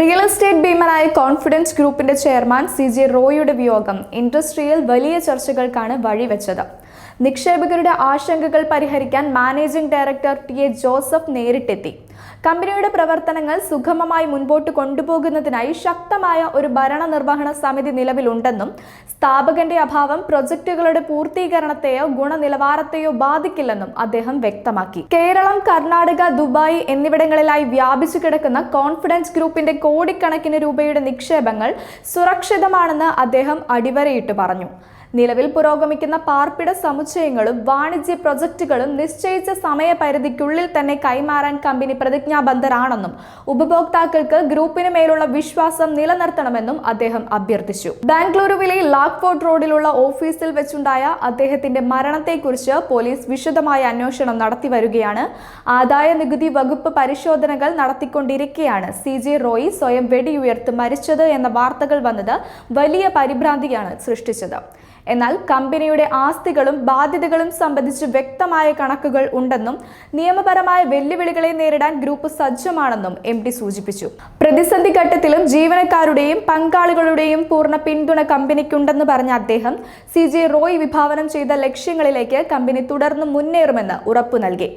Real estate ഭീമനായ confidence ഗ്രൂപ്പിന്റെ chairman C J റോയിയുടെ വിയോഗം ഇൻഡസ്ട്രിയിൽ വലിയ ചർച്ചകൾക്കാണ് വഴിവെച്ചത്. നിക്ഷേപകരുടെ ആശങ്കകൾ പരിഹരിക്കാൻ managing director T A Joseph നേരിട്ടെത്തി. കമ്പനിയുടെ പ്രവർത്തനങ്ങൾ സുഗമമായി മുൻപോട്ട് കൊണ്ടുപോകുന്നതിനായി ശക്തമായ ഒരു ഭരണനിർവഹണ സമിതി നിലവിലുണ്ടെന്നും സ്ഥാപകന്റെ അഭാവം പ്രൊജക്ടുകളുടെ പൂർത്തീകരണത്തെയോ ഗുണനിലവാരത്തെയോ ബാധിക്കില്ലെന്നും അദ്ദേഹം വ്യക്തമാക്കി. കേരളം കർണാടക ദുബായ് എന്നിവിടങ്ങളിലായി വ്യാപിച്ചു കിടക്കുന്ന കോൺഫിഡൻസ് ഗ്രൂപ്പിന്റെ കോടിക്കണക്കിന് രൂപയുടെ നിക്ഷേപങ്ങൾ സുരക്ഷിതമാണെന്ന് അദ്ദേഹം അടിവരയിട്ട് പറഞ്ഞു. നിലവിൽ പുരോഗമിക്കുന്ന പാർപ്പിട സമുച്ചയങ്ങളും വാണിജ്യ പ്രൊജക്ടുകളും നിശ്ചയിച്ച സമയപരിധിക്കുള്ളിൽ തന്നെ കൈമാറാൻ കമ്പനി പ്രതിജ്ഞാബദ്ധരാണെന്നും ഉപഭോക്താക്കൾക്ക് ഗ്രൂപ്പിന് മേലുള്ള വിശ്വാസം നിലനിർത്തണമെന്നും അദ്ദേഹം അഭ്യർത്ഥിച്ചു. ബാംഗ്ലൂരുവിലെ ലാക്ഫോർട്ട് റോഡിലുള്ള ഓഫീസിൽ വെച്ചുണ്ടായ അദ്ദേഹത്തിന്റെ മരണത്തെക്കുറിച്ച് പോലീസ് വിശദമായ അന്വേഷണം നടത്തി വരികയാണ് ആദായ നികുതി വകുപ്പ് പരിശോധനകൾ നടത്തിക്കൊണ്ടിരിക്കെയാണ്. സി ജെ റോയി സ്വയം വെടിയുയർത്ത് മരിച്ചത് എന്ന വാർത്തകൾ വന്നത് വലിയ പരിഭ്രാന്തിയാണ് സൃഷ്ടിച്ചത്. എന്നാൽ കമ്പനിയുടെ ആസ്തികളും ബാധ്യതകളും സംബന്ധിച്ച് വ്യക്തമായ കണക്കുകൾ ഉണ്ടെന്നും നിയമപരമായ വെല്ലുവിളികളെ നേരിടാൻ ഗ്രൂപ്പ് സജ്ജമാണെന്നും എം ഡി സൂചിപ്പിച്ചു. പ്രതിസന്ധി ഘട്ടത്തിലും ജീവനക്കാരുടെയും പങ്കാളികളുടെയും പൂർണ പിന്തുണ കമ്പനിക്കുണ്ടെന്ന് പറഞ്ഞ അദ്ദേഹം സി ജെ റോയ് വിഭാവനം ചെയ്ത ലക്ഷ്യങ്ങളിലേക്ക് കമ്പനി തുടർന്ന് മുന്നേറുമെന്ന് ഉറപ്പു നൽകി.